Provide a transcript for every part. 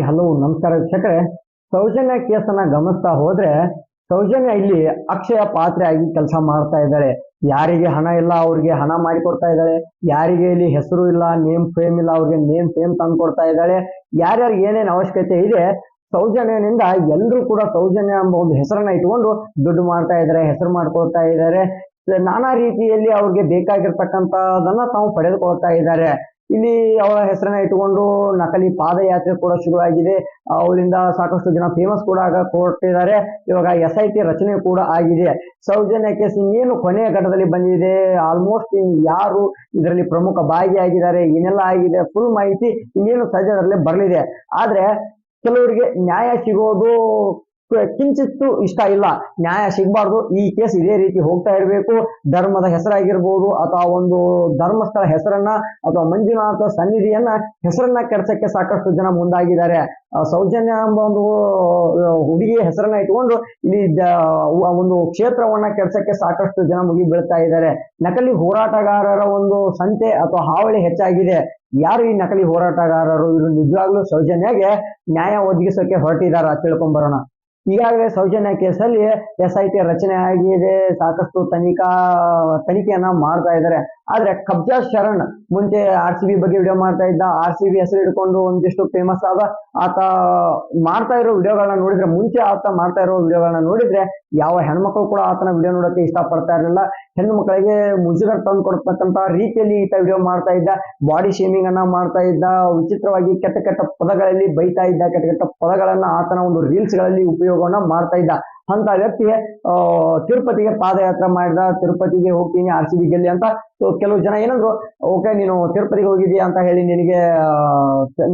Hi hello ನಮಸ್ಕಾರ ವೀಕ್ಷಕರೇ. ಸೌಜನ್ಯ ಕೇಸನ್ನ ಗಮನಿಸ್ತಾ ಹೋದ್ರೆ, ಸೌಜನ್ಯ ಇಲ್ಲಿ ಅಕ್ಷಯ ಪಾತ್ರೆ ಆಗಿ ಕೆಲಸ ಮಾಡ್ತಾ ಇದ್ದಾಳೆ. ಯಾರಿಗೆ ಹಣ ಇಲ್ಲ, ಅವ್ರಿಗೆ ಹಣ ಮಾಡಿಕೊಡ್ತಾ ಇದ್ದಾಳೆ. ಯಾರಿಗೆ ಇಲ್ಲಿ ಹೆಸರು ಇಲ್ಲ, ನೇಮ್, ಫೇಮ್ ಇಲ್ಲ, ಅವ್ರಿಗೆ ನೇಮ್, ಫೇಮ್ ತಂದು ಕೊಡ್ತಾ ಇದ್ದಾಳೆ. ಯಾರ್ಯಾರಿಗೆ ಏನೇನು ಅವಶ್ಯಕತೆ ಇದೆ, ಸೌಜನ್ಯನಿಂದ ಎಲ್ಲರೂ ಕೂಡ ಸೌಜನ್ಯ ಎಂಬ ಒಂದು ಹೆಸರನ್ನ ಇಟ್ಕೊಂಡು ದುಡ್ಡು ಮಾಡ್ತಾ ಇದ್ದಾರೆ, ಹೆಸರು ಮಾಡ್ಕೊಳ್ತಾ ಇದ್ದಾರೆ. ನಾನಾ ರೀತಿಯಲ್ಲಿ ಅವ್ರಿಗೆ ಬೇಕಾಗಿರ್ತಕ್ಕಂಥದನ್ನ ತಾವು ಪಡೆದುಕೊಳ್ತಾ ಇದ್ದಾರೆ. ಇಲ್ಲಿ ಅವರ ಹೆಸರನ್ನ ಇಟ್ಟುಕೊಂಡು ನಕಲಿ ಪಾದಯಾತ್ರೆ ಕೂಡ ಶುರುವಾಗಿದೆ. ಅವರಿಂದ ಸಾಕಷ್ಟು ಜನ ಫೇಮಸ್ ಕೂಡ ಕೊಟ್ಟಿದ್ದಾರೆ. ಇವಾಗ ಎಸ್ ಐ ಟಿ ರಚನೆ ಕೂಡ ಆಗಿದೆ. ಸೌಜನ್ಯ ಕೇಸ್ ಇನ್ನೇನು ಕೊನೆಯ ಘಟ್ಟದಲ್ಲಿ ಬಂದಿದೆ? ಆಲ್ಮೋಸ್ಟ್ ಯಾರು ಇದರಲ್ಲಿ ಪ್ರಮುಖ ಭಾಗಿಯಾಗಿದ್ದಾರೆ? ಏನೆಲ್ಲ ಆಗಿದೆ? ಫುಲ್ ಮಾಹಿತಿ ಇನ್ನೇನು ಸದ್ಯದಲ್ಲೇ ಬರಲಿದೆ. ಆದ್ರೆ ಕೆಲವರಿಗೆ ನ್ಯಾಯ ಸಿಗೋದು ಕಿಂಚಿತ್ತು ಇಷ್ಟ ಇಲ್ಲ. ನ್ಯಾಯ ಸಿಗಬಾರ್ದು. ಈ ಕೇಸ್ ಇದೇ ರೀತಿ ಹೋಗ್ತಾ ಇರಬೇಕು. ಧರ್ಮದ ಹೆಸರಾಗಿರ್ಬೋದು ಅಥವಾ ಒಂದು ಧರ್ಮಸ್ಥಳ ಹೆಸರನ್ನ ಅಥವಾ ಮಂಜುನಾಥ ಸನ್ನಿಧಿಯನ್ನ ಹೆಸರನ್ನ ಕೆಡ್ಸಕ್ಕೆ ಸಾಕಷ್ಟು ಜನ ಮುಂದಾಗಿದ್ದಾರೆ. ಸೌಜನ್ಯ ಎಂಬ ಒಂದು ಹುಡುಗಿಯ ಹೆಸರನ್ನ ಇಟ್ಕೊಂಡು ಇಲ್ಲಿ ಒಂದು ಕ್ಷೇತ್ರವನ್ನ ಕೆಡ್ಸಕ್ಕೆ ಸಾಕಷ್ಟು ಜನ ಮುಗಿ ಬೀಳ್ತಾ ಇದ್ದಾರೆ. ನಕಲಿ ಹೋರಾಟಗಾರರ ಒಂದು ಸಂತೆ ಅಥವಾ ಹಾವಳಿ ಹೆಚ್ಚಾಗಿದೆ. ಯಾರು ಈ ನಕಲಿ ಹೋರಾಟಗಾರರು? ಇವರು ನಿಜವಾಗ್ಲೂ ಸೌಜನ್ಯಗೆ ನ್ಯಾಯ ಒದಗಿಸೋಕೆ ಹೊರಟಿದಾರ ತಿಳ್ಕೊಂಬರೋಣ ಈಗಾಗಲೇ ಸೌಜನ್ಯ ಕೇಸಲ್ಲಿ ಎಸ್ ಐ ಟಿ ರಚನೆ ಆಗಿದೆ ಸಾಕಷ್ಟು ತನಿಖಾ ತನಿಖೆಯನ್ನ ಮಾಡ್ತಾ ಇದ್ದಾರೆ. ಆದ್ರೆ ಕಬ್ಜಾ ಶರಣ್ ಮುಂಚೆ ಆರ್ ಸಿ ಬಿ ಬಗ್ಗೆ ವಿಡಿಯೋ ಮಾಡ್ತಾ ಇದ್ದ, ಆರ್ ಸಿ ಬಿ ಹೆಸರು ಇಟ್ಕೊಂಡು ಒಂದಿಷ್ಟು ಫೇಮಸ್ ಆದ ಆತ ಮಾಡ್ತಾ ಇರೋ ವಿಡಿಯೋಗಳನ್ನ ನೋಡಿದ್ರೆ, ಮುಂಚೆ ಆತ ಮಾಡ್ತಾ ಇರೋ ವಿಡಿಯೋಗಳನ್ನ ನೋಡಿದ್ರೆ ಯಾವ ಹೆಣ್ಮಕ್ಳು ಕೂಡ ಆತನ ವಿಡಿಯೋ ನೋಡೋಕೆ ಇಷ್ಟಪಡ್ತಾ ಇರಲಿಲ್ಲ. ಹೆಣ್ಣು ಮಕ್ಕಳಿಗೆ ಮುಜುಗರ ತಂದು ಕೊಡ್ತಕ್ಕಂತ ರೀತಿಯಲ್ಲಿ ಈತ ವಿಡಿಯೋ ಮಾಡ್ತಾ ಇದ್ದ ಬಾಡಿ ಶೇಮಿಂಗ್ ಅನ್ನ ಮಾಡ್ತಾ ಇದ್ದ, ವಿಚಿತ್ರವಾಗಿ ಕೆಟ್ಟ ಕೆಟ್ಟ ಪದಗಳಲ್ಲಿ ಬೈತಾ ಇದ್ದ, ಕೆಟ್ಟ ಕೆಟ್ಟ ಪದಗಳನ್ನ ಆತನ ಒಂದು ರೀಲ್ಸ್ಗಳಲ್ಲಿ ಉಪಯೋಗವನ್ನ ಮಾಡ್ತಾ ಇದ್ದ. ಅಂತ ವ್ಯಕ್ತಿ ತಿರುಪತಿಗೆ ಪಾದಯಾತ್ರೆ ಮಾಡಿದ, ತಿರುಪತಿಗೆ ಹೋಗ್ತೀನಿ, ಆರ್ ಸಿ ಬಿ ಗೆಲ್ಲಿ ಅಂತ, ಸೊ ಕೆಲವು ಜನ ಏನಂದ್ರು, ಓಕೆ, ನೀನು ತಿರುಪತಿಗೆ ಹೋಗಿದ್ಯಾ ಅಂತ ಹೇಳಿ ನಿನಗೆ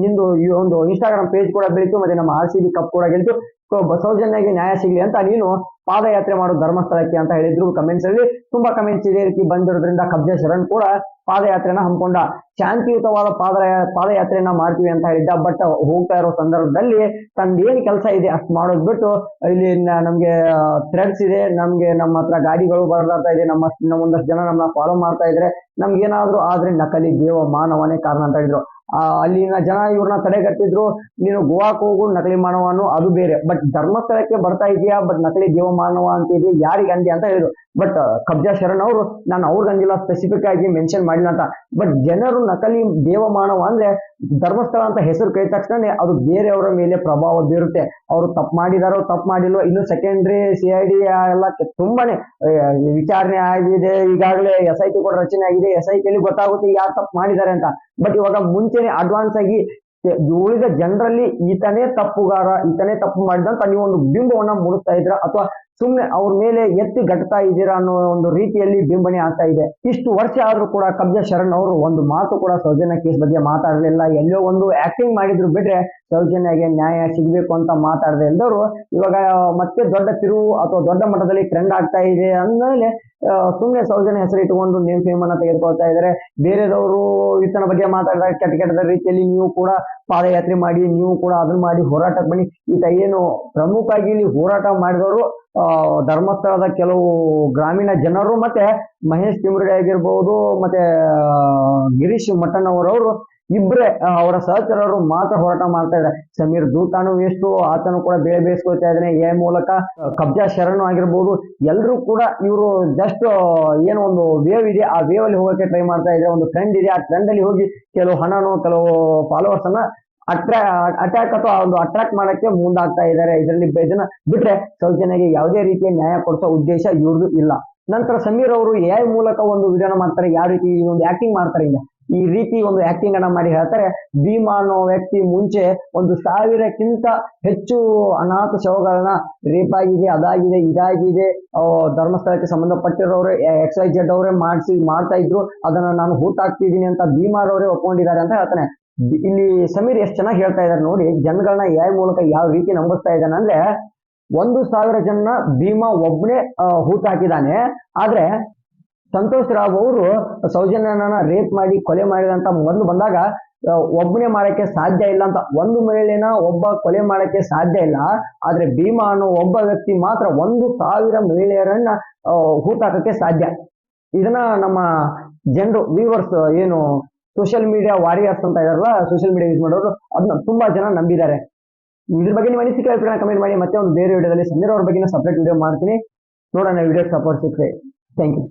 ನಿಂದು ಈ ಒಂದು ಇನ್ಸ್ಟಾಗ್ರಾಮ್ ಪೇಜ್ ಕೂಡ ಬೆಳೀತು, ಮತ್ತೆ ನಮ್ಮ ಆರ್ ಸಿ ಬಿ ಕಪ್ ಕೂಡ ಗೆಲ್ತು. ಸೊ ಸೌಜನ್ಯಗೆ ನ್ಯಾಯ ಸಿಗ್ಲಿ ಅಂತ ನೀನು ಪಾದಯಾತ್ರೆ ಮಾಡು ಧರ್ಮಸ್ಥಳಕ್ಕೆ ಅಂತ ಹೇಳಿದ್ರು ಕಮೆಂಟ್ಸ್ ಅಲ್ಲಿ. ತುಂಬಾ ಕಮೆಂಟ್ಸ್ ಇದೇ ರೀತಿ ಬಂದಿರೋದ್ರಿಂದ ಕಬ್ಜೆ ಶರಣ್ ಕೂಡ ಪಾದಯಾತ್ರೆನ ಹಮ್ಮಿಕೊಂಡ. ಶಾಂತಿಯುತವಾದ ಪಾದ ಪಾದಯಾತ್ರೆಯನ್ನ ಮಾಡ್ತೀವಿ ಅಂತ ಹೇಳಿದ್ದ. ಬಟ್ ಹೋಗ್ತಾ ಇರೋ ಸಂದರ್ಭದಲ್ಲಿ ತಂದ ಏನ್ ಕೆಲಸ ಇದೆ. ಅಷ್ಟು ಮಾಡೋದ್ ಬಿಟ್ಟು ಇಲ್ಲಿ ನಮ್ಗೆ ಥ್ರೆಡ್ಸ್ ಇದೆ. ನಮ್ಗೆ ನಮ್ಮ ಹತ್ರ ಗಾಡಿಗಳು ಬರ್ಲಾಡ್ತಾ ಇದೆ. ನಮ್ಮ ಒಂದಷ್ಟು ಜನ ನಮ್ಮನ್ನ ಫಾಲೋ ಮಾಡ್ತಾ ಇದ್ರೆ ನಮ್ಗೆ ಏನಾದ್ರು ಆದ್ರೆ ನಕಲಿ ದೇವ ಮಾನವನೇ ಕಾರಣ ಅಂತ ಹೇಳಿದ್ರು. ಅಲ್ಲಿನ ಜನ ಇವ್ರನ್ನ ತಡೆಗಟ್ಟಿದ್ರು ನೀನು ಗೋವಾಕ್ ಹೋಗು, ನಕಲಿ ಮಾನವನು ಅದು ಬೇರೆ. ಬಟ್ ಧರ್ಮಸ್ಥಳಕ್ಕೆ ಬರ್ತಾ ಇದೆಯಾ? ಬಟ್ ನಕಲಿ ದೇವ ಮಾನವ ಅಂತ ಇದೆ ಯಾರಿಗೆ ಅಂದಿ ಅಂತ ಹೇಳಿದ್ರು. ಬಟ್ ಕಬ್ಜಾ ಶರಣ್ ಅವರು, ನಾನು ಅವ್ರಿಗೆ ಅಂದಿಲ್ಲ ಸ್ಪೆಸಿಫಿಕ್ ಆಗಿ ಮೆನ್ಷನ್ ಮಾಡಿಲ್ಲ ಅಂತ. ಬಟ್ ಜನರು ನಕಲಿ ದೇವ ಮಾನವ ಅಂದ್ರೆ ಧರ್ಮಸ್ಥಳ ಅಂತ ಹೆಸರು ಕೈ ತಕ್ಷಣ ಅದು ಬೇರೆಯವರ ಮೇಲೆ ಪ್ರಭಾವ ಬೀರುತ್ತೆ. ಅವರು ತಪ್ಪು ಮಾಡಿದಾರೋ, ತಪ್ಪು ಮಾಡಿಲ್ಲೋ ಇನ್ನು ಸೆಕೆಂಡ್ರಿ ಸಿ ಐ ಡಿ ಎಲ್ಲ ತುಂಬಾನೇ ವಿಚಾರಣೆ ಆಗಿದೆ. ಈಗಾಗಲೇ ಎಸ್ ಐ ಟಿ ಕೂಡ ರಚನೆ ಆಗಿದೆ. ಎಸ್ ಐ ಟಿಯಲ್ಲಿ ಗೊತ್ತಾಗುತ್ತೆ ಯಾರು ತಪ್ಪು ಮಾಡಿದ್ದಾರೆ ಅಂತ. ಬಟ್ ಇವಾಗ ಮುಂಚೆನೆ ಅಡ್ವಾನ್ಸ್ ಆಗಿ ಉಳಿದ ಜನರಲ್ಲಿ ಈತನೇ ತಪ್ಪುಗಾರ, ಈತನೇ ತಪ್ಪು ಮಾಡಿದಂತ ನೀವು ಒಂದು ಬಿಂಬವನ್ನ ಮೂಡಿಸ್ತಾ ಇದ್ರ ಅಥವಾ ಸುಮ್ನೆ ಅವ್ರ ಮೇಲೆ ಎತ್ತಿ ಗಟ್ತಾ ಇದ್ದೀರಾ ಅನ್ನೋ ಒಂದು ರೀತಿಯಲ್ಲಿ ಬಿಂಬನೆ ಆಗ್ತಾ ಇದೆ. ಇಷ್ಟು ವರ್ಷ ಆದ್ರೂ ಕೂಡ ಕಬ್ಜ ಶರಣ್ ಅವರು ಒಂದು ಮಾತು ಕೂಡ ಸೌಜನ್ಯ ಕೇಸ್ ಬಗ್ಗೆ ಮಾತಾಡಲಿಲ್ಲ. ಎಲ್ಲೋ ಒಂದು ಆಕ್ಟಿಂಗ್ ಮಾಡಿದ್ರು ಬಿಟ್ರೆ ಸೌಜನ್ಯಗೆ ನ್ಯಾಯ ಸಿಗಬೇಕು ಅಂತ ಮಾತಾಡದೆ ಇಲ್ದವರು ಇವಾಗ ಮತ್ತೆ ದೊಡ್ಡ ತಿರುವು ಅಥವಾ ದೊಡ್ಡ ಮಟ್ಟದಲ್ಲಿ ಟ್ರೆಂಡ್ ಆಗ್ತಾ ಇದೆ ಅಂದಮೇಲೆ ಸುಮ್ಮನೆ ಸೌಜನ್ಯ ಹೆಸರು ಇಟ್ಟುಕೊಂಡು ನೇಮ್ ಫೇಮ್ ಅನ್ನ ತೆಗೆದುಕೊಳ್ತಾ ಇದ್ದಾರೆ. ಬೇರೆದವರು ಈತನ ಬಗ್ಗೆ ಮಾತಾಡಿದಾಗ ಕೆಟ್ಟ ಕೆಟ್ಟದ ರೀತಿಯಲ್ಲಿ ನೀವು ಕೂಡ ಪಾದಯಾತ್ರೆ ಮಾಡಿ, ನೀವು ಕೂಡ ಅದನ್ನ ಮಾಡಿ ಹೋರಾಟಕ್ಕೆ ಬನ್ನಿ. ಈತ ಏನು ಪ್ರಮುಖವಾಗಿ ಇಲ್ಲಿ ಹೋರಾಟ ಮಾಡಿದವರು ಧರ್ಮಸ್ಥಳದ ಕೆಲವು ಗ್ರಾಮೀಣ ಜನರು ಮತ್ತೆ ಮಹೇಶ್ ತಿಮ್ರಡಿ ಆಗಿರ್ಬೋದು, ಮತ್ತೆ ಗಿರೀಶ್ ಮಟ್ಟಣ್ಣ ಅವರವರು ಇಬ್ಬರೇ ಅವರ ಸಹಚರರು ಮಾತ್ರ ಹೋರಾಟ ಮಾಡ್ತಾ ಇದ್ದಾರೆ. ಸಮೀರ್ ದೂತಾನು ಎಷ್ಟು, ಆತನು ಕೂಡ ಬೇಳೆ ಬೇಯಿಸ್ಕೊಳ್ತಾ ಇದ್ದಾನೆ, ಎ ಮೂಲಕ, ಕಬ್ಜಾ ಶರಣು ಆಗಿರ್ಬೋದು. ಎಲ್ಲರೂ ಕೂಡ ಇವರು ಜಸ್ಟ್ ಏನು ಒಂದು ವೇವ್ ಇದೆ, ಆ ವೇವ್ ಅಲ್ಲಿ ಹೋಗಕ್ಕೆ ಟ್ರೈ ಮಾಡ್ತಾ ಇದ್ದಾರೆ. ಒಂದು ಟ್ರೆಂಡ್ ಇದೆ, ಆ ಟ್ರೆಂಡ್ ಅಲ್ಲಿ ಹೋಗಿ ಕೆಲವು ಹಣನು, ಕೆಲವು ಫಾಲೋವರ್ಸ್ ಅನ್ನ ಅಟ್ರಾ ಅಟ್ಯಾಕ್ ಅಥವಾ ಒಂದು ಅಟ್ರಾಕ್ಟ್ ಮಾಡಕ್ಕೆ ಮುಂದಾಗ್ತಾ ಇದ್ದಾರೆ. ಇದರಲ್ಲಿ ಇದನ್ನ ಬಿಟ್ರೆ ಸೌಜನ್ಯಗೆ ಯಾವುದೇ ರೀತಿಯ ನ್ಯಾಯ ಕೊಡಿಸೋ ಉದ್ದೇಶ ಇವ್ರದ್ದು ಇಲ್ಲ. ನಂತರ ಸಮೀರ್ ಅವರು ಎ ಮೂಲಕ ಒಂದು ವಿಡಿಯೋನ ಮಾಡ್ತಾರೆ. ಯಾವ ರೀತಿ ಒಂದು ಆಕ್ಟಿಂಗ್ ಮಾಡ್ತಾರೆ ಈಗ? ಈ ರೀತಿ ಒಂದು ಆಕ್ಟಿಂಗ್ ಅನ್ನ ಮಾಡಿ ಹೇಳ್ತಾರೆ. ಭೀಮಾ ಅನ್ನೋ ವ್ಯಕ್ತಿ ಮುಂಚೆ ಒಂದು ಸಾವಿರಕ್ಕಿಂತ ಹೆಚ್ಚು ಅನಾಥ ಶವಗಳನ್ನ ರೇಪ್ ಆಗಿದೆ, ಅದಾಗಿದೆ, ಇದಾಗಿದೆ. ಧರ್ಮಸ್ಥಳಕ್ಕೆ ಸಂಬಂಧಪಟ್ಟಿರೋರು ಎಕ್ಸ್ ವೈ ಜೆಡ್ ಅವರೇ ಮಾಡಿಸಿ ಮಾಡ್ತಾ ಇದ್ರು. ಅದನ್ನ ನಾನು ಹೂತಾಕ್ತಿದ್ದೀನಿ ಅಂತ ಭೀಮಾರವರೇ ಒಪ್ಕೊಂಡಿದ್ದಾರೆ ಅಂತ ಹೇಳ್ತಾನೆ. ಇಲ್ಲಿ ಸಮೀರ್ ಎಷ್ಟು ಚೆನ್ನಾಗಿ ಹೇಳ್ತಾ ಇದ್ದಾರೆ ನೋಡಿ ಜನಗಳನ್ನ ಯಾವ ಮೂಲಕ ಯಾವ ರೀತಿ ನಂಬಿಸ್ತಾ ಇದ್ದಾನೆ ಅಂದ್ರೆ, ಒಂದು ಸಾವಿರ ಜನ ಭೀಮಾ ಒಬ್ಬನೇ ಹೂತ್ ಹಾಕಿದ್ದಾನೆ. ಆದ್ರೆ, ಸಂತೋಷ್ ರಾವ್ ಅವರು ಸೌಜನ್ಯನ ರೇಪ್ ಮಾಡಿ, ಕೊಲೆ ಮಾಡಿದಂತ ಮೊದಲು ಬಂದಾಗ ಒಬ್ಬನೇ ಮಾಡಕ್ಕೆ ಸಾಧ್ಯ ಇಲ್ಲ ಅಂತ, ಒಂದು ಮಹಿಳೆನ ಒಬ್ಬ ಕೊಲೆ ಮಾಡಕ್ಕೆ ಸಾಧ್ಯ ಇಲ್ಲ. ಆದ್ರೆ ಭೀಮಾ ಅನ್ನೋ ಒಬ್ಬ ವ್ಯಕ್ತಿ ಮಾತ್ರ ಒಂದು ಸಾವಿರ ಮಹಿಳೆಯರನ್ನ ಹೂತಾಕಕ್ಕೆ ಸಾಧ್ಯ. ಇದನ್ನ ನಮ್ಮ ಜನರು ವ್ಯೂವರ್ಸ್ ಏನು ಸೋಷಿಯಲ್ ಮೀಡಿಯಾ ವಾರಿಯರ್ಸ್ ಅಂತ ಇದಾರಲ್ಲ ಸೋಷಿಯಲ್ ಮೀಡಿಯಾ ಯೂಸ್ ಮಾಡೋರು ಅದನ್ನ ತುಂಬಾ ಜನ ನಂಬಿದ್ದಾರೆ. ಇದ್ರ ಬಗ್ಗೆ ನೀವು ಅನಿಸಿಕೆ ಅಭಿಪ್ರಾಯ ಕಮೆಂಟ್ ಮಾಡಿ, ಮತ್ತೆ ಒಂದು ಬೇರೆ ವಿಡಿಯೋದಲ್ಲಿ ಸಮೀರ್ ಅವ್ರ ಬಗ್ಗೆ ಸಪ್ರೇಟ್ ವಿಡಿಯೋ ಮಾಡ್ತೀನಿ. ನೋಡೋಣ ವಿಡಿಯೋ ಸಪೋರ್ಟ್ ಸಿಕ್ಕರೆ ಥ್ಯಾಂಕ್ ಯು